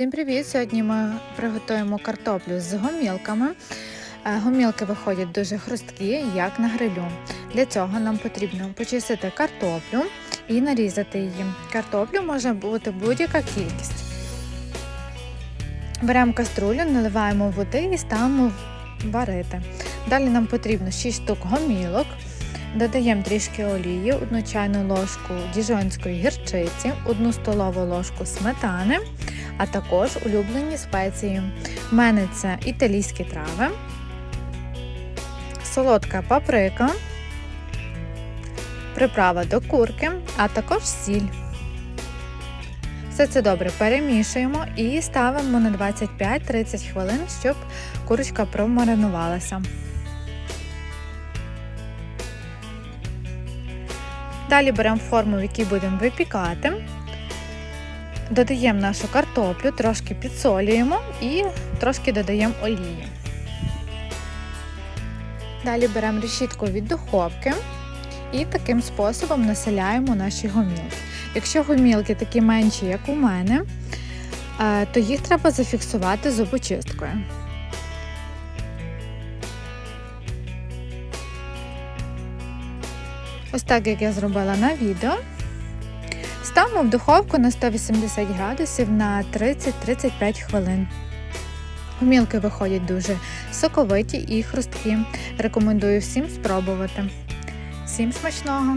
Всім привіт! Сьогодні ми приготуємо картоплю з гомілками. Е, Гомілки виходять дуже хрусткі, як на грилю. Для цього нам потрібно почистити картоплю і нарізати її. Картоплю може бути будь-яка кількість. Беремо каструлю, наливаємо води і ставимо варити. Далі нам потрібно 6 штук гомілок. Додаємо трішки олії, 1 чайну ложку діжонської гірчиці, 1 столову ложку сметани, а також улюблені спеції. У мене це італійські трави, солодка паприка, приправа до курки, а також сіль. Все це добре перемішуємо і ставимо на 25-30 хвилин, щоб курочка промаринувалася. Далі беремо форму, в якій будемо випікати, додаємо нашу картоплю, трошки підсолюємо і трошки додаємо олії. Далі беремо решітку від духовки і таким способом населяємо наші гомілки. Якщо гомілки такі менші, як у мене, то їх треба зафіксувати зубочисткою. Ось так, як я зробила на відео. Ставимо в духовку на 180 градусів на 30-35 хвилин. Гомілки виходять дуже соковиті і хрусткі. Рекомендую всім спробувати. Всім смачного!